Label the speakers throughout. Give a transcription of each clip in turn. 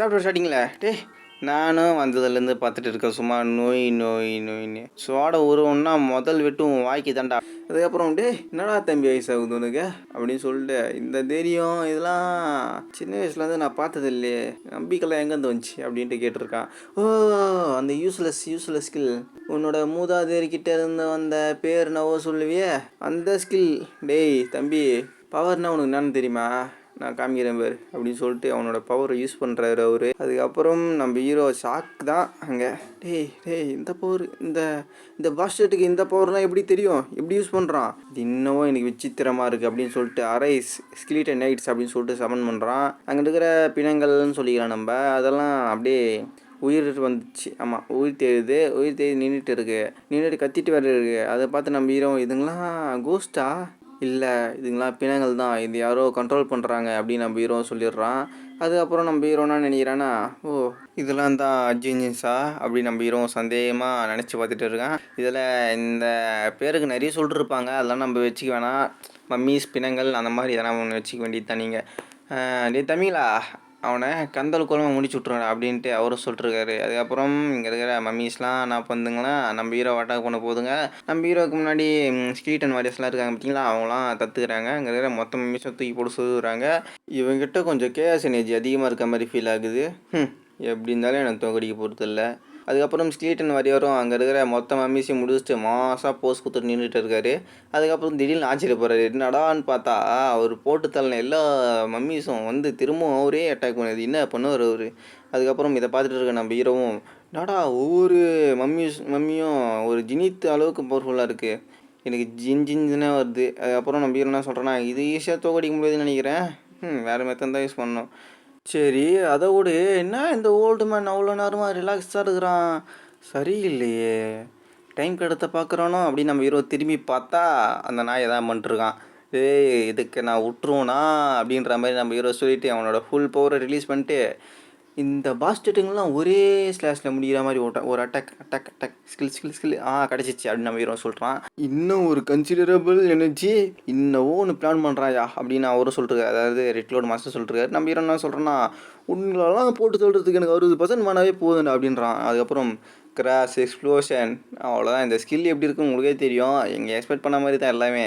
Speaker 1: Chapter ஸ்டார்டிங்கில் டேய் நானும் வந்ததுலேருந்து பார்த்துட்டு இருக்கேன். சும்மா நோய் நோய் நோய்னு. சோட உருவம்னா முதல் வெட்டும் வாய்க்கு தாண்டா அதுக்கப்புறம் டே என்னடா தம்பி வயசாகுது உனக்கு? அப்படின்னு சொல்லிட்டு இந்த தைரியம் இதெல்லாம் சின்ன வயசுலேருந்து நான் பார்த்தது இல்லையே. நம்பிக்கைலாம் எங்கேருந்து வந்துச்சு? அப்படின்ட்டு கேட்டிருக்கான். ஓ அந்த யூஸ்லெஸ் யூஸ்லெஸ் ஸ்கில் உன்னோட மூதாதையர்கிட்ட இருந்து வந்த பேர் என்னவோ சொல்லுவியே? அந்த ஸ்கில் டேய் தம்பி பவர்னா உனக்கு என்னன்னு தெரியுமா? நான் காமிக்கிறேன் பேர் அப்படின்னு சொல்லிட்டு அவனோட பவரை யூஸ் பண்ணுறாரு அவர். அதுக்கப்புறம் நம்ம ஹீரோ ஷாக் தான் அங்கே. டேய் டேய் இந்த பவர் இந்த இந்த பாஸ்டர்ட்டுக்கு இந்த பவர்லாம் எப்படி தெரியும்? எப்படி யூஸ் பண்ணுறான் இது இன்னமும் எனக்கு விசித்திரமாக இருக்குது அப்படின்னு சொல்லிட்டு அரைஸ் ஸ்கிலிட்ட நைட்ஸ் அப்படின்னு சொல்லிட்டு சமன் பண்ணுறான் அங்கே இருக்கிற பிணங்கள்னு சொல்லிக்கலாம் நம்ம. அதெல்லாம் அப்படியே உயிர் வந்துச்சு. ஆமாம் உயிர் தேடுது. உயிர் தேடி நின்றுட்டு இருக்குது நின்றுட்டு கத்திட்டு வேறு இருக்குது அதை பார்த்து நம்ம ஹீரோ இதுங்களாம் கோஸ்டா இல்லை இதுங்களாம் பிணங்கள் தான் இது யாரோ கண்ட்ரோல் பண்ணுறாங்க அப்படின்னு நம்ம ஹீரோ சொல்லிடுறான். அதுக்கப்புறம் நம்ம ஹீரோனா நினைக்கிறானா ஓ இதெல்லாம் தான் அஜிஞ்சின்ஸா அப்படி நம்ம ஹீரோ சந்தேகமாக நினச்சி பார்த்துட்டு இருக்கான். இதில் இந்த பேருக்கு நிறைய சொல்லிருப்பாங்க அதெல்லாம் நம்ம வச்சுக்க வேணாம். மம்மீஸ் பிணங்கள் அந்த மாதிரி இதெல்லாம் ஒன்று வச்சுக்க வேண்டியது தான் நீங்கள் டே தமிழா அவனை கந்தல் குழம்பு முடிச்சு விட்ருவாங்க அப்படின்ட்டு அவரும் சொல்லிட்டுருக்காரு. அதுக்கப்புறம் இங்கே இருக்கிற மம்மீஸ்லாம் நான் வந்துங்களா நம்ம ஹீரோ அட்டாக் பண்ண போதுங்க. நம்ம ஹீரோவுக்கு முன்னாடி ஸ்கீட்டன் வாரியர்ஸ்லாம் இருக்காங்க பார்த்தீங்களா அவங்களாம் தத்துக்கிறாங்க. இங்கே இருக்கிற மொத்த மம்மிஸும் தூக்கி போட்டு சொல்லுறாங்க இவங்ககிட்ட கொஞ்சம் கேஎஸ் எனர்ஜி அதிகமாக இருக்க மாதிரி ஃபீல் ஆகுது. எப்படி இருந்தாலும் எனக்கு தோக்கடிக்க பொறுத்தில்லை அதுக்கப்புறம் அதுக்கப்புறம் வரி வரும். அங்கே இருக்கிற மொத்த மம்மீஸையும் முடிச்சுட்டு மாசாக போஸ் கொடுத்துட்டு நின்றுட்டு இருக்காரு. அதுக்கப்புறம் திடீர்னு ஆச்சரியப்படுறாரு என்னடான்னு பார்த்தா அவர் போட்டு தள்ளின எல்லா மம்மிஸும் வந்து திரும்பவும் அவரே அட்டாக் பண்ணுது என்ன பண்ணுவார் அவர்? அதுக்கப்புறம் இதை பார்த்துட்டு இருக்க நம்ம ஹீரோவும் டாடா ஒவ்வொரு மம்மிஸ் மம்மியும் ஒரு ஜினித்து அளவுக்கு பவர்ஃபுல்லாக இருக்குது எனக்கு ஜின் ஜின்ஜினே வருது. அதுக்கப்புறம் நம்ம ஹீரோ என்ன சொல்கிறேன்னா இது ஈஸியாக தோக்கடிக்க முடியாதுன்னு நினைக்கிறேன். ம் வேறு மெத்தன் தான் யூஸ் பண்ணோம் சரி அதை விடு. என்ன இந்த ஓல்டு மேன் அவ்வளோ நேரமாக ரிலாக்ஸாக இருக்கிறான்? சரியில்லையே. டைம் கிடத்த பார்க்குறானோ அப்படின்னு நம்ம ஹீரோ திரும்பி பார்த்தா அந்த நாய் எதாவது பண்ணிட்டுருக்கான். ஏய் இதுக்கு நான் விட்டுருவோனா? அப்படின்ற மாதிரி நம்ம ஹீரோ சொல்லிவிட்டு அவனோட ஃபுல் பவரை ரிலீஸ் பண்ணிட்டு இந்த பாஸ்டட்டுங்கெல்லாம் ஒரே ஸ்லாஷில் முடிகிற மாதிரி ஒரு ஒரு attack attack attack skill skill skill ஆ கிடச்சிச்சு அப்படின்னு நம்ம ஹீரோ சொல்கிறான் இன்னும் ஒரு கன்சிடரபிள் எனர்ஜி இன்னும் ஒன்று பிளான் பண்ணுறாயா அப்படின்னு அவரும் சொல்லிருக்காரு அதாவது ரெட்லோட் மாஸ்டர் சொல்லிருக்காரு நம்ம ஹீரோ என்ன சொல்கிறேன்னா உங்களெல்லாம் போட்டு சொல்கிறதுக்கு எனக்கு அறுபது பர்சன்ட் மனவே போதும் அப்படின்றான். அதுக்கப்புறம் கிராஸ் எக்ஸ்ப்ளோஷன் அவ்வளோதான் இந்த ஸ்கில் எப்படி இருக்குன்னு உங்களுக்கே தெரியும். எங்கள் எக்ஸ்பெக்ட் பண்ண மாதிரி தான் எல்லாமே.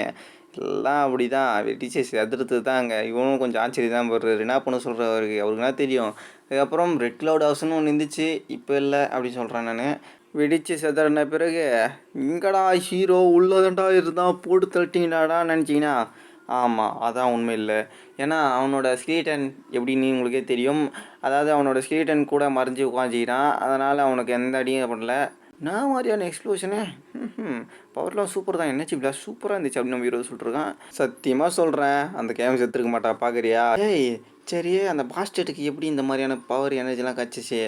Speaker 1: எல்லாம் அப்படி தான் டீச்சர்ஸ் எதிர்த்து தான் அங்கே. இவனும் கொஞ்சம் ஆச்சரியம் தான் போடுறாரு. என்ன பண்ண சொல்கிற அவருக்கு. அவருக்கு தான் தெரியும். அதுக்கப்புறம் ரெட் கிளவுட் ஹவுஸ்னு ஒன்று இருந்துச்சு. இப்போ இல்லை அப்படின்னு சொல்கிறேன் நான். வெடிச்சு செதறின பிறகு இங்கடா ஹீரோ உள்ளதண்டா இருந்தால் போட்டு தள்ளிட்டீங்களாடா நினச்சிங்கன்னா ஆமாம் அதான் உண்மை இல்லை. ஏன்னா அவனோட ஸ்கீட்டன் எப்படின்னு உங்களுக்கே தெரியும். அதாவது அவனோட ஸ்கீட்டன் கூட மறைஞ்சு உட்காந்துக்கிறான் அதனால் அவனுக்கு எந்த அடியும் பண்ணல நான் மாதிரியான எக்ஸ்ப்ளோஷனு பவர்லாம் சூப்பர் தான். என்னச்சு இப்படி சூப்பராக இருந்துச்சு அப்படின்னு நம்ம ஹீரோ சொல்லிட்டுருக்கான் சத்தியமாக சொல்கிறேன் அந்த கேம் செத்துருக்க மாட்டா பார்க்குறியா ஏய் சரி அந்த பாஸ்டேட்டுக்கு எப்படி இந்த மாதிரியான பவர் எனர்ஜிலாம் கிடச்சிச்சு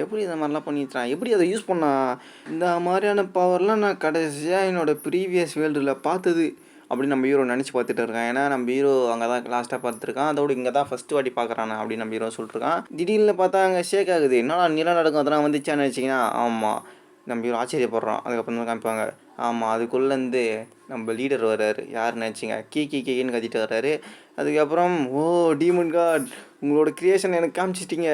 Speaker 1: எப்படி இந்த மாதிரிலாம் பண்ணிட்டான்? எப்படி அதை யூஸ் பண்ணா? இந்த மாதிரியான பவர்லாம் நான் கடைசியாக என்னோட ப்ரீவியஸ் வேர்ல்டில் பார்த்தது அப்படின்னு நம்ம ஹீரோ நினச்சி பார்த்துட்டு இருக்கான். ஏன்னா நம்ம ஹீரோ அங்கே தான் லாஸ்ட்டாக பார்த்துருக்கான். அதோட இங்கே தான் ஃபஸ்ட்டு வாட்டி பார்க்குறானா அப்படின்னு நம்ம ஹீரோ சொல்லிட்டுருக்கான் திடீர்னு பார்த்தா அங்கே ஷேக் ஆகுது. என்னடா நிலநடுக்கம் அதெல்லாம் வந்துச்சான்னு வச்சிங்கன்னா ஆமாம் நம்ம ஹீரோ ஆச்சரியப்படுறோம். அதுக்கப்புறம் தான் காமிப்பாங்க ஆமாம் அதுக்குள்ளேருந்து நம்ம லீடர் வர்றாரு. யாருன்னு நினச்சிங்க? கீ கீ கீன்னு கத்திட்டு வர்றாரு. அதுக்கப்புறம் ஓ டீமன் காட் உங்களோட கிரியேஷன் எனக்கு காமிச்சிட்டிங்க.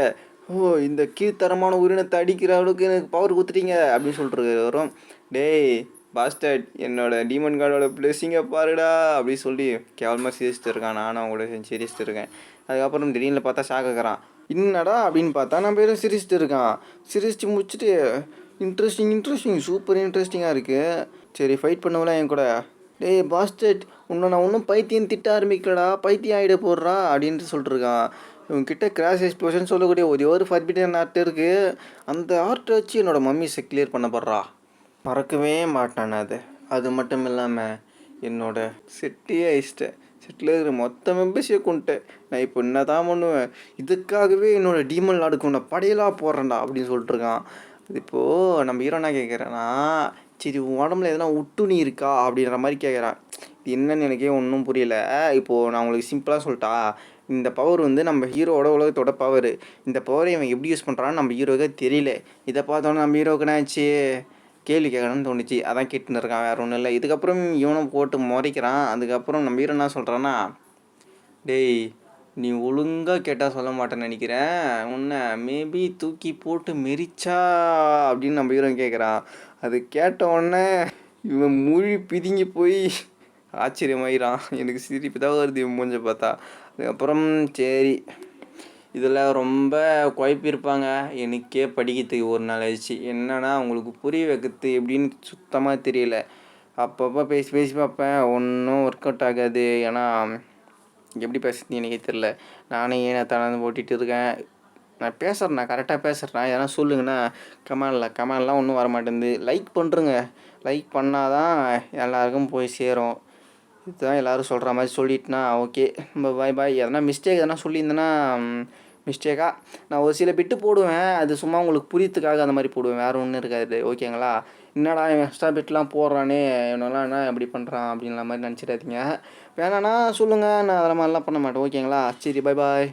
Speaker 1: ஓ இந்த கீழ்த்தரமான உயிரினத்தை அடிக்கிற அளவுக்கு எனக்கு பவர் கொடுத்துட்டீங்க. அப்படின்னு சொல்லிட்டு வரும் டேய் பாஸ்டர்ட் என்னோட டீமன் கார்டோட பிளெஸிங்கை பாருடா. அப்படின்னு சொல்லி கேவலமாக சிரிச்சிட்டு இருக்கான். நானும் அவங்களோட சேர்ந்து சிரிச்சிட்டு இருக்கேன். அதுக்கப்புறம் திடீர்னு பார்த்தா ஷாக் என்னடா? அப்படின்னு பார்த்தா நான் பேரும் சிரிச்சுட்டு இருக்கான். சிரிச்சு முடிச்சுட்டு இன்ட்ரெஸ்டிங் இன்ட்ரெஸ்டிங் சூப்பர் இன்ட்ரெஸ்டிங்காக இருக்குது சரி ஃபைட் பண்ணவெல்லாம் என் கூட டேய் பாஸ்டர்ட் உன்னை நான் ஒன்றும் பைத்தியம் திட்ட ஆரம்பிக்கலடா. பைத்தியம் ஆகிட போடுறா அப்படின்ட்டு சொல்லிட்டுருக்கான். இவங்ககிட்ட கிராஷ் எக்ஸ்ப்ளோஷன் சொல்லக்கூடிய ஒரே ஒரு ஃபர்பிடன் ஆர்ட் இருக்குது அந்த ஆர்ட்டை வச்சு என்னோடய மம்மிஸை கிளியர் பண்ண போடுறா மறக்கவே மாட்டான் நான் அது. அது மட்டும் இல்லாமல் என்னோட செட்டியே ஐஸ்ட்டேன் செட்டில் இருக்கிற மொத்த மெம்பர்ஸையும் கொண்டுட்டேன் நான் இப்போ என்ன தான் பண்ணுவேன்? இதுக்காகவே என்னோட டீமன் லாடுக்கு உன்னை படையலாக போடுறேன்டா அப்படின்னு சொல்லிட்டுருக்கான். இப்போது நம்ம ஹீரோ என்ன கேட்குறேன்னா சரி உன் உடம்புல எதனா ஒட்டுணி இருக்கா அப்படின்ற மாதிரி கேட்குறான் இது என்னன்னு எனக்கே ஒன்றும் புரியல. இப்போது நான் உங்களுக்கு சிம்பிளாக சொல்லிட்டா இந்த பவர் வந்து நம்ம ஹீரோவோட உலகத்தோட பவர் இந்த பவரை இவன் எப்படி யூஸ் பண்ணுறான்னு நம்ம ஹீரோவுக்கு தெரியல. இதை பார்த்தோன்னே நம்ம ஹீரோவுக்கு என்னாச்சு கேள்வி கேட்கணும்னு தோணுச்சு. அதான் கேட்டுன்னு இருக்கான் வேறு ஒன்றும் இல்லை. இதுக்கப்புறம் இவனும் போட்டு முறைக்கிறான். அதுக்கப்புறம் நம்ம ஹீரோ என்ன சொல்கிறான்னா டேய் நீ ஒழுங்காக கேட்டால் சொல்ல மாட்டேன்னு நினைக்கிறேன். உன்னை மேபி தூக்கி போட்டு மெரிச்சா அப்படின்னு நம்ம ஹீரோ கேட்குறான் அது கேட்ட உடனே இவன் மொழி பிதுங்கி போய் ஆச்சரியமாயிரான் எனக்கு சிரிப்பு தான் வருது இவன் மூஞ்ச பார்த்தா. அதுக்கப்புறம் சரி இதில் ரொம்ப குழப்பியிருப்பாங்க. எனக்கே படிக்கிறதுக்கு ஒரு நாள் ஆயிடுச்சு. என்னென்னா அவங்களுக்கு புரிய வைக்கிறது எப்படின்னு சுத்தமாக தெரியல. அப்பப்போ பேசி பேசி பார்ப்பேன். ஒன்றும் ஒர்க் அவுட் ஆகாது. ஏன்னா எப்படி பேசுறது எனக்கே தெரில நானே ஏன் தனது ஓட்டிகிட்டு இருக்கேன்? நான் பேசுகிறேண்ணா கரெக்டாக பேசுகிறேன் எதனா சொல்லுங்கண்ணா. கமெண்டில் கமெண்ட்லாம் ஒன்றும் வரமாட்டேங்குது. லைக் பண்ணுறங்க லைக் பண்ணால் தான் எல்லாருக்கும் போய் சேரும். இதுதான் எல்லோரும் சொல்கிற மாதிரி சொல்லிட்டுனா ஓகே நம்ம பாய் பாய் எதனா மிஸ்டேக் எதனா சொல்லியிருந்தேன்னா மிஸ்டேக்காக நான் ஒரு சில பிட்டு போடுவேன். அது சும்மா உங்களுக்கு புரியத்துக்காக அந்த மாதிரி போடுவேன். வேறு ஒன்றும் இருக்காது. ஓகேங்களா? என்னடா இவன் எக்ஸ்ட்ரா பெட்லாம் போடுறானே இவனெல்லாம் என்ன எப்படி பண்ணுறான் அப்படின்ற மாதிரி நினச்சிடாதீங்க. வேணான்னா சொல்லுங்கள் நான் அதெல்லாம் மாதிரிலாம் பண்ண மாட்டேன். ஓகேங்களா சரி பாய் பாய்